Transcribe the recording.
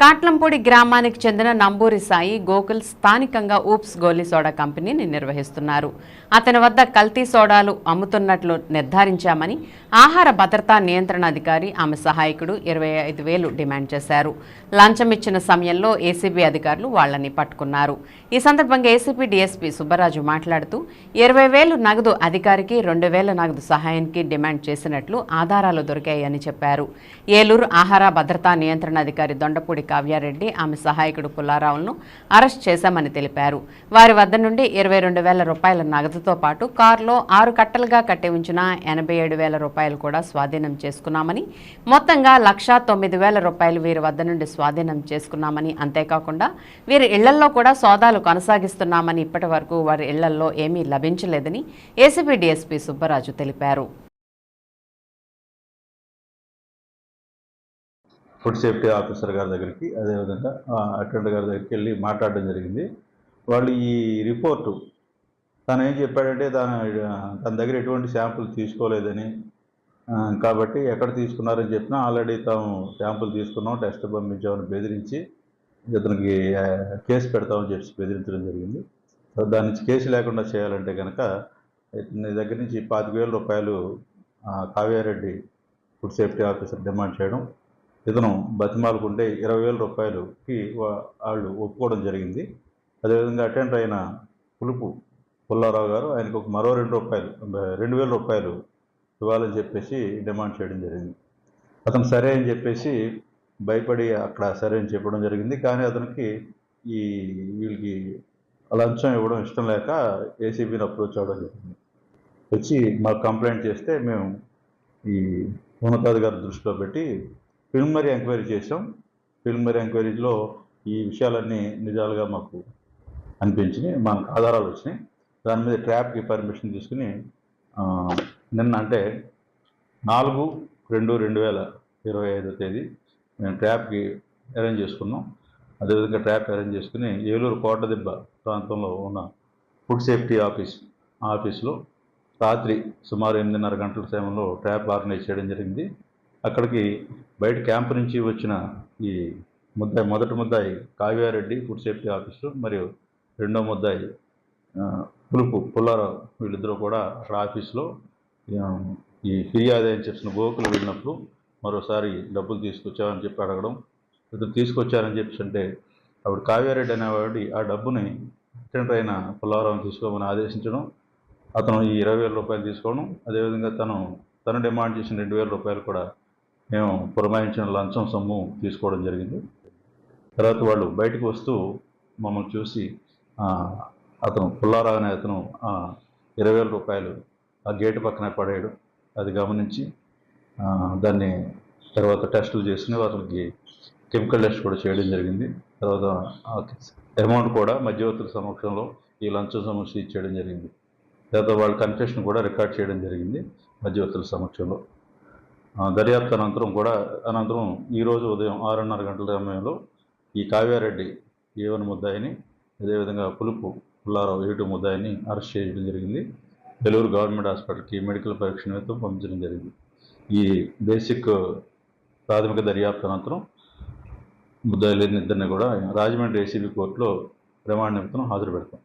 కాట్లంపూడి గ్రామానికి చెందిన నంబూరి సాయి గోకుల్ స్థానికంగా ఊప్స్ గోలీ సోడా కంపెనీని నిర్వహిస్తున్నారు. అతని వద్ద కల్తీ సోడాలు అమ్ముతున్నట్లు నిర్ధారించామని ఆహార భద్రతా నియంత్రణ అధికారి ఆమె సహాయకుడు ఇరవై ఐదు వేలు డిమాండ్ చేశారు. లంచం ఇచ్చిన సమయంలో ఏసీబీ అధికారులు వాళ్ళని పట్టుకున్నారు. ఈ సందర్భంగా ఏసీబీ డీఎస్పీ సుబ్బరాజు మాట్లాడుతూ ఇరవై వేలు నగదు అధికారికి రెండు వేల నగదు సహాయానికి డిమాండ్ చేసినట్లు ఆధారాలు దొరికాయని చెప్పారు. ఏలూరు ఆహార భద్రతా నియంత్రణ అధికారి దొండపూడి కావ్యారెడ్డి ఆమె సహాయకుడు పుల్లారావులను అరెస్ట్ చేశామని తెలిపారు. వారి వద్ద నుండి ఇరవై రెండు వేల రూపాయల నగదుతో పాటు కారులో ఆరు కట్టలుగా కట్టి ఉంచిన ఎనభై ఏడు వేల రూపాయలు కూడా స్వాధీనం చేసుకున్నామని మొత్తంగా లక్షా తొమ్మిది వేల రూపాయలు వీరి వద్ద నుండి స్వాధీనం చేసుకున్నామని అంతేకాకుండా వీరి ఇళ్ళల్లో కూడా సోదాలు కొనసాగిస్తున్నామని ఇప్పటి వరకు వారి ఇళ్ళల్లో ఏమీ లభించలేదని ఏసీబీ డీఎస్పీ సుబ్బరాజు తెలిపారు. ఫుడ్ సేఫ్టీ ఆఫీసర్ గారి దగ్గరికి అదేవిధంగా అటెండర్ గారి దగ్గరికి వెళ్ళి మాట్లాడడం జరిగింది. వాళ్ళు ఈ రిపోర్టు తను ఏం చెప్పాడంటే తన తన దగ్గర ఎటువంటి శాంపుల్ తీసుకోలేదని కాబట్టి ఎక్కడ తీసుకున్నారని చెప్పినా ఆల్రెడీ తాము శాంపుల్ తీసుకున్నాం టెస్ట్ పంపించామని బెదిరించి ఇతనికి కేసు పెడతామని చెప్పి బెదిరించడం జరిగింది. దాని నుంచి కేసు లేకుండా చేయాలంటే కనుక ఇతని దగ్గర నుంచి పాతిక వేల రూపాయలు Kavya Reddy food safety officer demand చేయడం ఇతను బతిమాలుకుంటే ఇరవై వేల రూపాయలుకి వాళ్ళు ఒప్పుకోవడం జరిగింది. అదేవిధంగా అటెండ్ అయిన పులుపు పుల్లారావు గారు ఆయనకు ఒక మరో రెండు రూపాయలు రెండు వేల రూపాయలు ఇవ్వాలని చెప్పేసి డిమాండ్ చేయడం జరిగింది. అతను సరే అని చెప్పేసి భయపడి అక్కడ సరే అని చెప్పడం జరిగింది. కానీ అతనికి ఈ వీళ్ళకి లంచం ఇవ్వడం ఇష్టం లేక ఏసీబీని అప్రోచ్ అవ్వడం జరిగింది. వచ్చి మాకు కంప్లైంట్ చేస్తే మేము ఈ ఉన్నతాధికారి దృష్టిలో పెట్టి ప్రిలిమినరీ ఎంక్వైరీ చేసాం ప్రిలిమినరీ ఎంక్వైరీలో ఈ విషయాలన్నీ నిజాలుగా మాకు అనిపించినాయి మనకు ఆధారాలు వచ్చినాయి. దాని మీద ట్రాప్కి పర్మిషన్ తీసుకుని నిన్న అంటే నాలుగు రెండు రెండు వేల ఇరవై ఐదో తేదీ మేము ట్రాప్కి అరేంజ్ చేసుకున్నాం. అదేవిధంగా ట్రాప్ అరేంజ్ చేసుకుని ఏలూరు కోటదిబ్బ ప్రాంతంలో ఉన్న ఫుడ్ సేఫ్టీ ఆఫీస్ ఆఫీస్లో రాత్రి సుమారు ఎనిమిదిన్నర గంటల సమయంలో ట్రాప్ ఆర్గనైజ్ చేయడం జరిగింది. అక్కడికి బయట క్యాంప్ నుంచి వచ్చిన ఈ ముద్దాయి మొదటి ముద్దాయి కావ్యారెడ్డి ఫుడ్ సేఫ్టీ ఆఫీసర్ మరియు రెండో ముద్దాయి పులుపు పుల్లారావు వీళ్ళిద్దరూ కూడా అక్కడ ఆఫీస్లో ఈ ఫిర్యాదు అని చెప్పిన గోకులు వెళ్ళినప్పుడు మరోసారి డబ్బులు తీసుకొచ్చామని చెప్పి అడగడం ఇతను తీసుకొచ్చారని చెప్పి అంటే అప్పుడు కావ్యారెడ్డి అనేవాడి ఆ డబ్బుని అటెండర్ అయిన పుల్లారావుని తీసుకోమని ఆదేశించడం అతను ఈ ఇరవై వేల రూపాయలు తీసుకోవడం అదేవిధంగా తను తను డిమాండ్ చేసిన రెండు వేల రూపాయలు కూడా మేము పురమాయించిన లంచం సొమ్ము తీసుకోవడం జరిగింది. తర్వాత వాళ్ళు బయటకు వస్తూ మమ్మల్ని చూసి అతను పుల్లారావు అనే అతను ఇరవై వేల రూపాయలు ఆ గేటు పక్కనే పడేయడం. అది గమనించి దాన్ని తర్వాత టెస్టులు చేసుకుని అతనికి కెమికల్ టెస్ట్ కూడా చేయడం జరిగింది. తర్వాత అమౌంట్ కూడా మధ్యవర్తుల సమక్షంలో ఈ లంచం సమస్య ఇచ్చేయడం జరిగింది. తర్వాత వాళ్ళ కన్ఫెషన్ కూడా రికార్డ్ చేయడం జరిగింది మధ్యవర్తుల సమక్షంలో. దర్యాప్తు అనంతరం కూడా అనంతరం ఈరోజు ఉదయం ఆరున్నర గంటల సమయంలో ఈ కావ్యారెడ్డి ఏవన్ ముద్దాయిని అదేవిధంగా పులుపు పుల్లారావు ఏటు ముద్దాయిని అరెస్ట్ చేయడం జరిగింది. నెల్లూరు గవర్నమెంట్ హాస్పిటల్కి మెడికల్ పరీక్ష నిమిత్తం పంపించడం జరిగింది. ఈ బేసిక్ ప్రాథమిక దర్యాప్తు అనంతరం ముద్దాయిలు ఇద్దరిని కూడా రాజమండ్రి ఏసీబీ కోర్టులో రిమాండ్ నిమిత్తం హాజరు పెడతాం